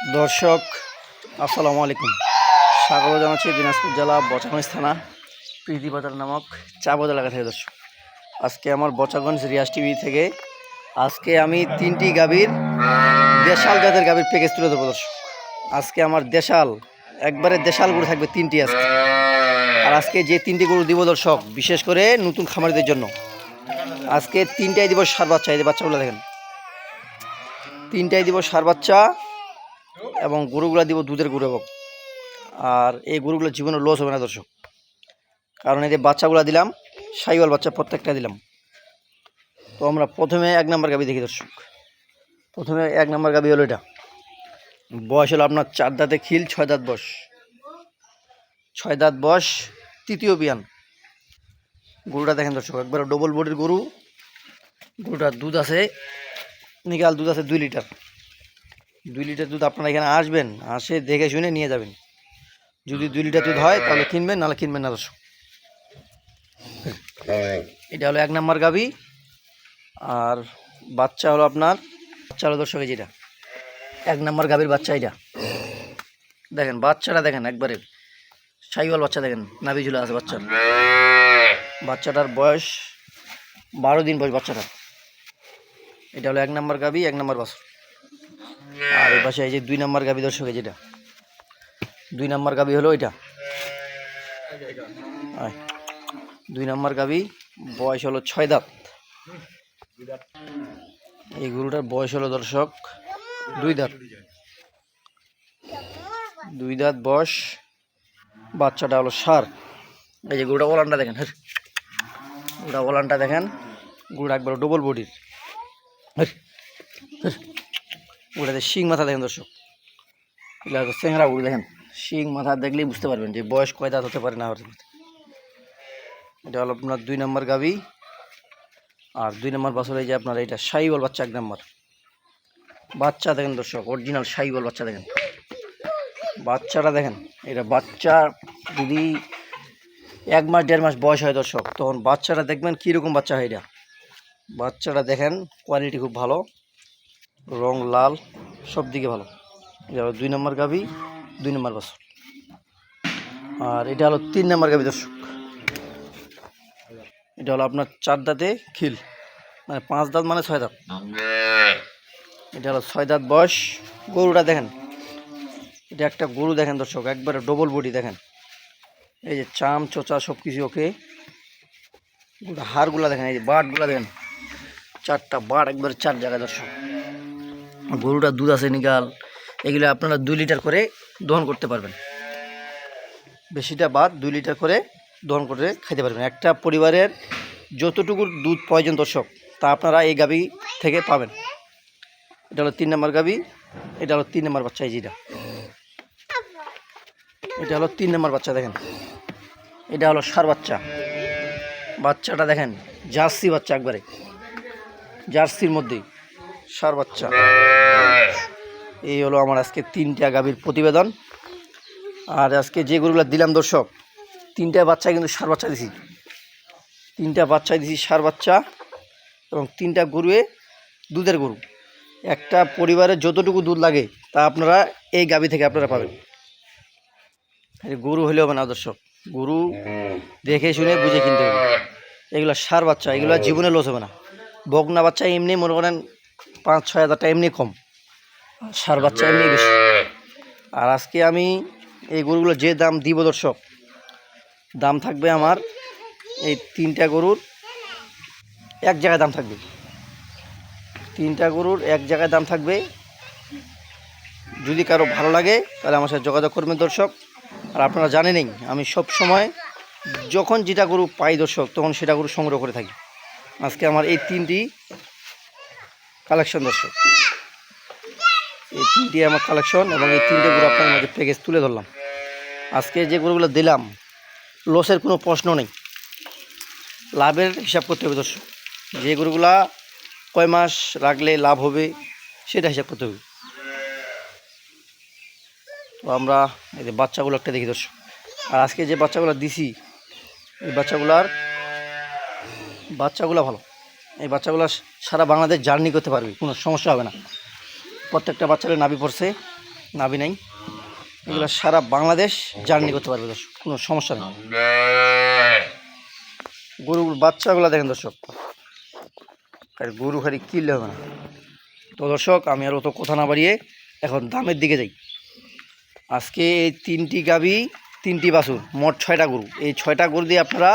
দর্শক, আসসালামু আলাইকুম। স্বাগত জানাচ্ছি দিনাজপুর জেলা বচাগঞ্জ থানা প্রীতিবাজার নামক চাবদ এলাকা থেকে দর্শক। আজকে আমার বচাগঞ্জ রিয়াজ টিভি থেকে আজকে আমি তিনটি গাভীর, দেশাল জাতের গাভীর প্যাকেজ তুলে দেবো দর্শক। আজকে আমার দেশাল, একবারে দেশাল গরু থাকবে তিনটি আজকে। আর আজকে যে তিনটি গরু দিব দর্শক, বিশেষ করে নতুন খামারিদের জন্য। আজকে তিনটাই দিব সার বাচ্চা, এই বাচ্চাগুলো দেখেন। তিনটাই দিব সার বাচ্চা এবং গরুগুলা দিব দুধের গরু এবং। আর এই গরুগুলো জীবনে লস হবে না, দর্শক। কারণ যে বাচ্চাগুলো দিলাম, সাইওয়াল বাচ্চা প্রত্যেকটা দিলাম। তো আমরা প্রথমে এক নম্বর গাবি দেখি, দর্শক। প্রথমে এক নম্বর গাবি হলো এটা। বয়স হলো আপনার চার দাঁতে খিল, ছয় দাঁত বয়স ছয় দাঁত বয়স তৃতীয় বিয়ান। গরুটা দেখেন, দর্শক, একবার ডবল বডির গরু। গরুটার দুধ আছে, নিকাল দুধ আছে দুই লিটার। দুই লিটার দুধ আপনারা এখানে আসবেন, আসে দেখে শুনে নিয়ে যাবেন। যদি দুই লিটার দুধ হয়, তাহলে কিনবেন, নাহলে কিনবেন না দর্শক। এটা হলো এক নম্বর গাবি আর বাচ্চা হলো আপনার, বাচ্চা হলো দর্শক যেটা এক নম্বর গাবির বাচ্চা এটা। দেখেন, বাচ্চাটা দেখেন একবারে। সাইওয়াল বাচ্চা দেখেন নাভি ঝুলে আছে বাচ্চার। বাচ্চাটার বয়স বারো দিন বয়স বাচ্চাটার। এটা হলো এক নম্বর গাবি এক নম্বর বাছর। আর এই পাশে এই যে দুই নম্বর গাবি দর্শক যেটা। দুই নম্বর গাবি হলো এটা। দুই নম্বর গাবি বয়স হলো ছয় দাঁত। এই গরুটার বয়স হলো দর্শক দুই দাঁত। দুই দাঁত বয়স, বাচ্চাটা হলো সার। এই যে গরুটা ওলানটা দেখেন হ্যাঁ গরুটা ওলানটা দেখেন, গরুটা একবার ডবল বডির হ্যাঁ ওটাতে শিং মাথা দেখেন দর্শক। হচ্ছে চেংড়া দেখেন। শিং মাথা দেখলেই বুঝতে পারবেন যে বয়স কয় দাঁত হতে পারে না এটা হলো আপনার দুই নম্বর গাবি আর দুই নম্বর বছর এই যে আপনার এটা সাইবল বাচ্চা, এক নম্বর। বাচ্চা দেখেন দর্শক অরিজিনাল সাইবল বাচ্চা দেখেন। বাচ্চাটা দেখেন, এটা বাচ্চা যদি এক মাস, দেড় মাস বয়স হয় দর্শক, তখন বাচ্চাটা দেখবেন কীরকম বাচ্চা হয় এটা। বাচ্চাটা দেখেন কোয়ালিটি খুব ভালো। রং লাল, সব দিকে ভালো। এটা হলো দুই নম্বর গাবি দুই নম্বর বছর। আর এটা হলো তিন নম্বর গাবি দর্শক। এটা হলো আপনার চার দাঁতে খিল। মানে পাঁচ দাঁত মানে ছয় দাঁত। এটা হলো ছয় দাঁত বয়স। গরুটা দেখেন। এটা একটা গরু দেখেন দর্শক, একবারে ডবল বডি দেখেন। এই যে চাম, চোচা সব কিছু ওকে। গরুটা হাড়গুলা দেখেন, এই যে বাটগুলা দেখেন। চারটা বাট একবারে চার জায়গায় দর্শক। গরুটার দুধ আছে নিগাল এগুলো আপনারা দুই লিটার করে দহন করতে পারবেন। বেশিটা বাদ দুই লিটার করে দহন করে খেতে পারবেন। একটা পরিবারের যতটুকু দুধ প্রয়োজন দর্শক, তা আপনারা এই গাবি থেকে পাবেন। এটা হলো তিন নম্বর গাবি এটা হলো তিন নম্বর বাচ্চা এই যেটা। এটা হলো তিন নম্বর বাচ্চা, দেখেন। এটা হলো সার বাচ্চা। বাচ্চাটা দেখেন, জার্সি বাচ্চা একবারে। জার্সির মধ্যেই সার বাচ্চা। এই হলো আমার আজকে তিনটা গাভীর প্রতিবেদন। আর আজকে যে গরুগুলো দিলাম দর্শক, তিনটা বাচ্চা কিন্তু সার বাচ্চা দিছি। তিনটা বাচ্চা দিছি সার বাচ্চা এবং তিনটা গরুয়ে দুধের গরু। একটা পরিবারের যতটুকু দুধ লাগে তা আপনারা এই গাভী থেকে আপনারা পাবেন। গরু হলেও হবে না দর্শক, গরু দেখে শুনে বুঝে কিনতে হবে। এগুলো সার বাচ্চা, এগুলো জীবনে লস হবে না। বকনা বাচ্চা এমনি মনে করেন পাঁচ, ছয় হাজারটা এমনি কম। সার বাচ্চা এমনি বেশি। আর আজকে আমি এই গরুগুলো যে দাম দিব দর্শক, দাম থাকবে আমার এই তিনটা গরুর এক জায়গায় দাম থাকবে। তিনটা গরুর এক জায়গায় দাম থাকবে। যদি কারও ভালো লাগে তাহলে আমার সাথে যোগাযোগ করবেন দর্শক। আর আপনারা জানেনই আমি সব সময় যখন যেটা গরু পাই দর্শক, তখন সেটা গরু সংগ্রহ করে থাকি। আজকে আমার এই তিনটি কালেকশন দর্শক। এই তিনটি আমার কালেকশন এবং এই তিনটে গরু আপনার মাঝে প্যাকেজ তুলে ধরলাম। আজকে যে গরুগুলো দিলাম লসের কোনো প্রশ্ন নেই। লাভের হিসাব করতে হবে দর্শক। যে গরুগুলা কয় মাস রাখলে লাভ হবে, সেটা হিসাব করতে হবে। তো আমরা এই যে বাচ্চাগুলো একটা দেখি দর্শক। আর আজকে যে বাচ্চাগুলো দিছি, এই বাচ্চাগুলার, বাচ্চাগুলো ভালো। এই বাচ্চাগুলো সারা বাংলাদেশ জার্নি করতে পারবে, কোনো সমস্যা হবে না। প্রত্যেকটা বাচ্চাদের নাভি পড়ছে, নাভি নাই। এগুলো সারা বাংলাদেশ জার্নি করতে পারবে দর্শক, কোনো সমস্যা নেই। গরুর বাচ্চাগুলো দেখেন দর্শক, আর গরু খালি কিনলে হবে না। তো দর্শক, আমি আর অত কথা না বাড়িয়ে এখন দামের দিকে যাই। আজকে এই তিনটি গাবি তিনটি বাছুর, মোট ছয়টা গরু। এই ছয়টা গরু দিয়ে আপনারা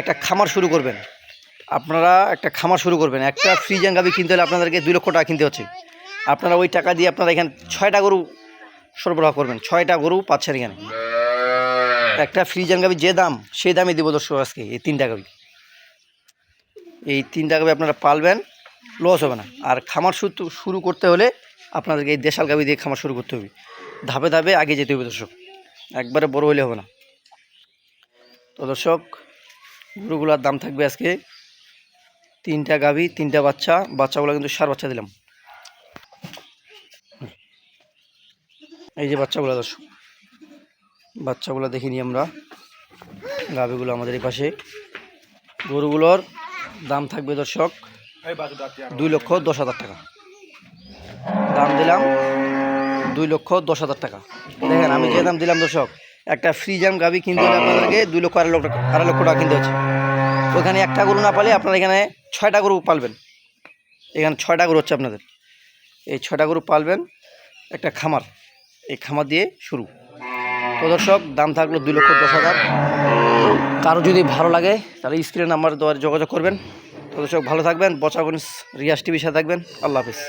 একটা খামার শুরু করবেন। আপনারা একটা খামার শুরু করবেন। একটা ফ্রিজান গাবি কিনতে হলে আপনাদেরকে দুই লক্ষ টাকা কিনতে হচ্ছে। আপনারা ওই টাকা দিয়ে আপনারা এখানে ছয়টা গরু সরবরাহ করবেন, ছয়টা গরু পাচ্ছেন এখানে। একটা ফ্রিজান গাবি, যে দাম, সেই দামে দেবো দর্শক আজকে, এই তিনটা গাবি। এই তিনটা গাবি আপনারা পালবেন, লস হবে না। আর খামার শুরু শুরু করতে হলে আপনাদেরকে এই দেশাল গাবি দিয়ে খামার শুরু করতে হবে। ধাপে ধাপে আগে যেতে হবে দর্শক। একবারে বড় হলে হবে না। তো দর্শক, গরুগুলোর দাম থাকবে আজকে তিনটা গাভি তিনটা বাচ্চা। বাচ্চাগুলো কিন্তু সার বাচ্চা দিলাম। এই যে বাচ্চাগুলো দর্শক, বাচ্চাগুলো দেখিনি আমরা। গাভিগুলো আমাদের এই পাশে। গরুগুলোর দাম থাকবে দর্শক দুই লক্ষ দশ হাজার টাকা। দাম দিলাম দুই লক্ষ দশ হাজার টাকা। দেখেন, আমি যে দাম দিলাম দর্শক, একটা ফ্রিজাম গাভি কিনতে হলে আপনাদেরকে দুই লক্ষ আড়াই লক্ষ আড়াই লক্ষ টাকা কিনতে হচ্ছে। ওখানে একটা গরু না পালে আপনারা এখানে ছয়টা গরু পালবেন। এখানে ছয়টা গরু হচ্ছে আপনাদের। এই ছয়টা গরু পালবেন একটা খামার। এই খামার দিয়ে শুরু। তো দর্শক, দাম থাকল দুই লক্ষ দশ হাজার। কারও যদি ভালো লাগে, তাহলে স্ক্রিনে নাম্বার দেওয়ার যোগাযোগ করবেন। তো দর্শক, ভালো থাকবেন। বচাগঞ্জ রিয়াস টিভির সাথে থাকবেন। আল্লাহ হাফিজ।